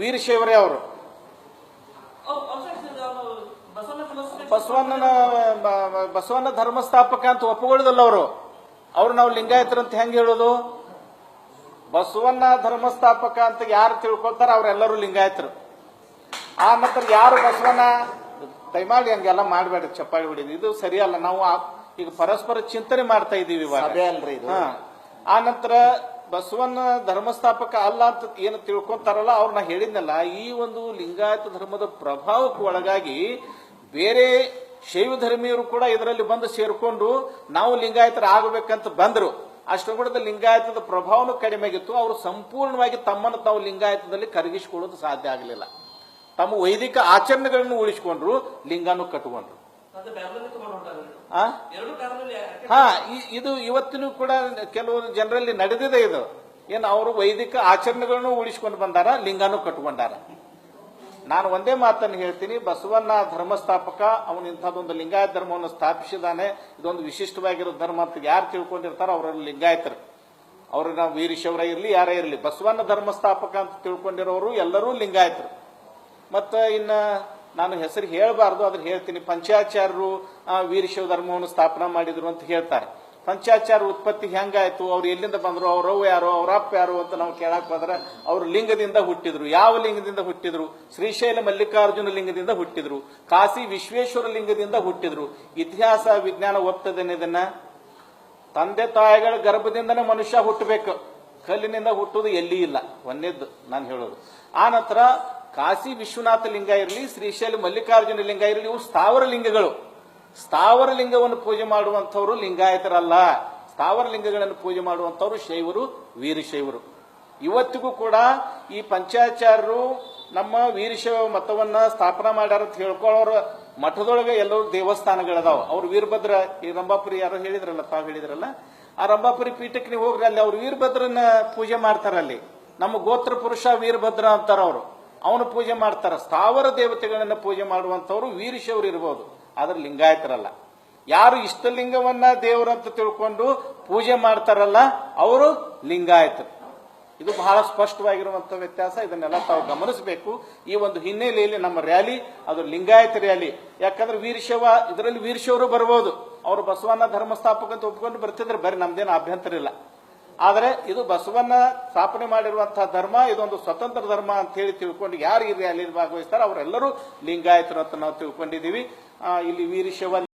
ವೀರಶೈವರೇ ಅವರು. ಬಸವಣ್ಣನ ಬಸವಣ್ಣ ಧರ್ಮಸ್ಥಾಪಕ ಅಂತ ಒಪ್ಪಿಕೊಳ್ಳೋದಲ್ಲ ಅವರು. ಅವ್ರು ನಾವು ಲಿಂಗಾಯತರು ಅಂತ ಹೆಂಗೆ ಹೇಳೋದು? ಬಸವಣ್ಣ ಧರ್ಮಸ್ಥಾಪಕ ಅಂತ ಯಾರು ತಿಳ್ಕೊಳ್ತಾರ ಅವರೆಲ್ಲರೂ ಲಿಂಗಾಯತರು. ಆ ನಂತರ ಯಾರು ಬಸವಣ್ಣ? ದಯಮಾಡಿ ಹಂಗೆಲ್ಲ ಮಾಡಬೇಡ ಚಪ್ಪಾಳಿ ಹೊಡಿದು ಇದು ಸರಿಯಲ್ಲ ನಾವು ಆ- ಈಗ ಪರಸ್ಪರ ಚಿಂತನೆ ಮಾಡ್ತಾ ಇದೀವಿ ಇವಾಗ. ಅಲ್ರಿ ಇದು. ಆ ನಂತರ ಬಸವಣ್ಣ ಧರ್ಮಸ್ಥಾಪಕ ಅಲ್ಲ ಅಂತ ಏನು ತಿಳ್ಕೊಂತಾರಲ್ಲ, ಅವ್ರನ್ನ ಹೇಳಿದ್ನಲ್ಲ, ಈ ಒಂದು ಲಿಂಗಾಯತ ಧರ್ಮದ ಪ್ರಭಾವಕ್ಕೆ ಒಳಗಾಗಿ ಬೇರೆ ಶೈವ ಧರ್ಮೀಯರು ಕೂಡ ಇದರಲ್ಲಿ ಬಂದು ಸೇರ್ಕೊಂಡು ನಾವು ಲಿಂಗಾಯತರ ಆಗಬೇಕಂತ ಬಂದರು ಅಷ್ಟೊಂದು ಲಿಂಗಾಯತದ ಪ್ರಭಾವನು ಕಡಿಮೆ ಆಗಿತ್ತು. ಅವರು ಸಂಪೂರ್ಣವಾಗಿ ತಮ್ಮನ್ನು ತಾವು ಲಿಂಗಾಯತದಲ್ಲಿ ಕರಗಿಸಿಕೊಳ್ಳೋದು ಸಾಧ್ಯ ಆಗಲಿಲ್ಲ. ತಮ್ಮ ವೈದಿಕ ಆಚರಣೆಗಳನ್ನು ಉಳಿಸಿಕೊಂಡ್ರು, ಲಿಂಗನೂ ಕಟ್ಟಿಕೊಂಡ್ರು ಹಾ ಇದು ಇವತ್ತಿನೂ ಕೂಡ ಕೆಲವು ಜನರಲ್ಲಿ ನಡೆದಿದೆ ಇದು. ಏನು ಅವರು ವೈದಿಕ ಆಚರಣೆಗಳನ್ನು ಉಳಿಸಿಕೊಂಡು ಬಂದಾರ ಲಿಂಗನೂ ಕಟ್ಕೊಂಡಾರ. ನಾನು ಒಂದೇ ಮಾತನ್ನು ಹೇಳ್ತೀನಿ ಬಸವಣ್ಣ ಧರ್ಮಸ್ಥಾಪಕ ಅವನು ಇಂಥದ್ದೊಂದು ಲಿಂಗಾಯತ ಧರ್ಮವನ್ನು ಸ್ಥಾಪಿಸಿದಾನೆ ಇದೊಂದು ವಿಶಿಷ್ಟವಾಗಿರೋ ಧರ್ಮ ಅಂತ ಯಾರು ತಿಳ್ಕೊಂಡಿರ್ತಾರೋ ಅವರಲ್ಲಿ ಲಿಂಗಾಯತರು. ಅವರು ನಾವು ವೀರಶೈವರ ಇರಲಿ ಯಾರೇ ಇರಲಿ ಬಸವಣ್ಣ ಧರ್ಮಸ್ಥಾಪಕ ಅಂತ ತಿಳ್ಕೊಂಡಿರೋರು ಎಲ್ಲರೂ ಲಿಂಗಾಯತರು. ಮತ್ತು ಇನ್ನ ನಾನು ಹೆಸರು ಹೇಳಬಾರ್ದು ಅದ್ರ ಹೇಳ್ತೀನಿ. ಪಂಚಾಚಾರ್ಯರು ವೀರಶಿವ ಧರ್ಮವನ್ನು ಸ್ಥಾಪನಾ ಮಾಡಿದ್ರು ಅಂತ ಹೇಳ್ತಾರೆ. ಪಂಚಾಚಾರ ಉತ್ಪತ್ತಿ ಹೆಂಗಾಯ್ತು? ಅವ್ರು ಎಲ್ಲಿಂದ ಬಂದ್ರು? ಅವ್ರವ್ ಯಾರು? ಅವ್ರ ಅಪ್ಪ ಯಾರು ಅಂತ ನಾವು ಕೇಳಕ್ ಹೋದ್ರೆ ಅವ್ರು ಲಿಂಗದಿಂದ ಹುಟ್ಟಿದ್ರು. ಯಾವ ಲಿಂಗದಿಂದ ಹುಟ್ಟಿದ್ರು? ಶ್ರೀಶೈಲ ಮಲ್ಲಿಕಾರ್ಜುನ ಲಿಂಗದಿಂದ ಹುಟ್ಟಿದ್ರು. ಕಾಶಿ ವಿಶ್ವೇಶ್ವರ ಲಿಂಗದಿಂದ ಹುಟ್ಟಿದ್ರು. ಇತಿಹಾಸ, ವಿಜ್ಞಾನ ಒಪ್ತದೇನೆ ಇದನ್ನ ತಂದೆ ತಾಯಿಗಳ ಗರ್ಭದಿಂದನೇ ಮನುಷ್ಯ ಹುಟ್ಟಬೇಕು. ಕಲ್ಲಿನಿಂದ ಹುಟ್ಟುವುದು ಎಲ್ಲಿ ಇಲ್ಲ? ಒಂದೇದ್ದು ನಾನು ಹೇಳೋದು. ಆ ನಂತರ ಕಾಶಿ ವಿಶ್ವನಾಥ ಲಿಂಗ ಇರಲಿ ಶ್ರೀಶೈಲ ಮಲ್ಲಿಕಾರ್ಜುನ ಲಿಂಗ ಇರಲಿ, ಇವು ಸ್ಥಾವರ ಲಿಂಗಗಳು. ಸ್ಥಾವರ ಲಿಂಗವನ್ನು ಪೂಜೆ ಮಾಡುವಂಥವ್ರು ಲಿಂಗಾಯತರಲ್ಲ. ಸ್ಥಾವರ ಲಿಂಗಗಳನ್ನು ಪೂಜೆ ಮಾಡುವಂಥವ್ರು ಶೈವರು ವೀರಶೈವರು ಇವತ್ತಿಗೂ ಕೂಡ ಈ ಪಂಚಾಚಾರ್ಯರು ನಮ್ಮ ವೀರಶೈವ ಮತವನ್ನ ಸ್ಥಾಪನಾ ಮಾಡ್ಯಾರ ಅಂತ ಹೇಳ್ಕೊಳ್ಳೋರು, ಮಠದೊಳಗೆ ಎಲ್ಲರೂ ದೇವಸ್ಥಾನಗಳದಾವ. ಅವ್ರು ವೀರಭದ್ರ, ಈ ರಂಭಾಪುರಿ ಯಾರೋ ಹೇಳಿದ್ರಲ್ಲ, ತಾವು ಹೇಳಿದ್ರಲ್ಲ, ಆ ರಂಭಾಪುರಿ ಪೀಠಕ್ಕೆ ನೀವು ಹೋಗ್ರಿ, ಅಲ್ಲಿ ಅವ್ರು ವೀರಭದ್ರನ ಪೂಜೆ ಮಾಡ್ತಾರಲ್ಲಿ. ನಮ್ಮ ಗೋತ್ರ ಪುರುಷ ವೀರಭದ್ರ ಅಂತಾರ ಅವರು. ಅವನು ಪೂಜೆ ಮಾಡ್ತಾರೆ. ಸ್ಥಾವರ ದೇವತೆಗಳನ್ನು ಪೂಜೆ ಮಾಡುವಂತವ್ರು ವೀರಶವರು ಇರ್ಬೋದು. ಆದ್ರೆ ಲಿಂಗಾಯತರಲ್ಲ. ಯಾರು ಇಷ್ಟಲಿಂಗವನ್ನ ದೇವರಂತ ತಿಳ್ಕೊಂಡು ಪೂಜೆ ಮಾಡ್ತಾರಲ್ಲ, ಅವರು ಲಿಂಗಾಯತರು. ಇದು ಬಹಳ ಸ್ಪಷ್ಟವಾಗಿರುವಂಥ ವ್ಯತ್ಯಾಸ. ಇದನ್ನೆಲ್ಲ ತಾವು ಗಮನಿಸಬೇಕು. ಈ ಒಂದು ಹಿನ್ನೆಲೆಯಲ್ಲಿ ನಮ್ಮ ರ್ಯಾಲಿ, ಅದು ಲಿಂಗಾಯತ ರ್ಯಾಲಿ. ಯಾಕಂದ್ರೆ ವೀರಶವ, ಇದರಲ್ಲಿ ವೀರಶವರು ಬರ್ಬೋದು. ಅವರು ಬಸವಣ್ಣ ಧರ್ಮಸ್ಥಾಪಕ ಅಂತ ಒಪ್ಕೊಂಡು ಬರ್ತಿದ್ರೆ. ಬರೀ ನಮ್ದೇನು ಅಭ್ಯಂತರ ಇಲ್ಲ. ಆದರೆ ಇದು ಬಸವನ್ನ ಸ್ಥಾಪನೆ ಮಾಡಿರುವಂತಹ ಧರ್ಮ, ಇದೊಂದು ಸ್ವತಂತ್ರ ಧರ್ಮ ಅಂತ ಹೇಳಿ ತಿಳ್ಕೊಂಡು ಯಾರು ಈ ರ್ಯಾಲಿಯಲ್ಲಿ ಭಾಗವಹಿಸ್ತಾರೆ ಅವರೆಲ್ಲರೂ ಲಿಂಗಾಯತರು ಅಂತ ನಾವು ತಿಳ್ಕೊಂಡಿದ್ದೀವಿ. ಇಲ್ಲಿ ವೀರಶೈವ